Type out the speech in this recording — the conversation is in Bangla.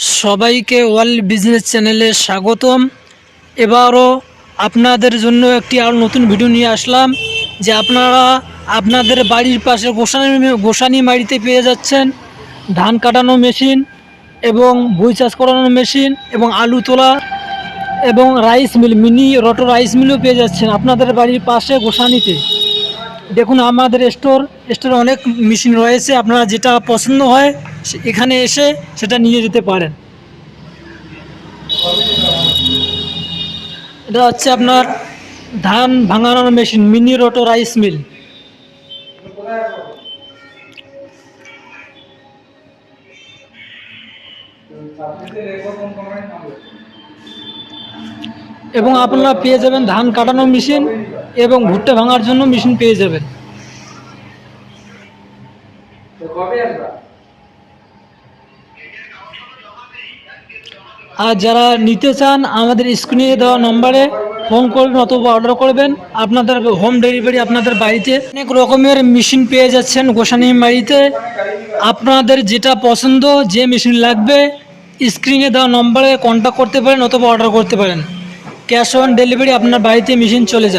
সবাইকে ওয়ার্ল্ড বিজনেস চ্যানেলে স্বাগতম। এবারও আপনাদের জন্য একটি আর নতুন ভিডিও নিয়ে আসলাম, যে আপনারা আপনাদের বাড়ির পাশে গোসানি গোসানি বাড়িতে পেয়ে যাচ্ছেন। ধান কাটানো মেশিন এবং ভুই চাষ করানোর মেশিন এবং আলু তোলা এবং rice mill, mini roto rice মিলও পেয়ে যাচ্ছেন আপনাদের বাড়ির পাশে গোসানিতে। দেখুন, আমাদের স্টোর স্টোরে অনেক মেশিন রয়েছে। আপনারা যেটা পছন্দ হয় এখানে এসে সেটা নিয়ে যেতে পারেন। এটা হচ্ছে আপনার ধান ভাঙানোর machine mini roto rice mill এবং আপনারা পেয়ে যাবেন ধান কাটানো মেশিন এবং ভুট্টা ভাঙার জন্য মেশিন পেয়ে যাবেন। আর যারা নিতে চান, আমাদের স্ক্রিনে দেওয়া নম্বরে ফোন করবেন অথবা অর্ডার করবেন। আপনাদের হোম ডেলিভারি আপনাদের বাড়িতে অনেক রকমের মেশিন পেয়ে যাচ্ছেন গোসানি বাড়িতে। আপনাদের যেটা পছন্দ যে মেশিন লাগবে স্ক্রিনে দেওয়া নম্বরে কন্ট্যাক্ট করতে পারেন অথবা অর্ডার করতে পারেন। ক্যাশ অন ডেলিভারি আপনার বাড়িতে মেশিন চলে যাবে।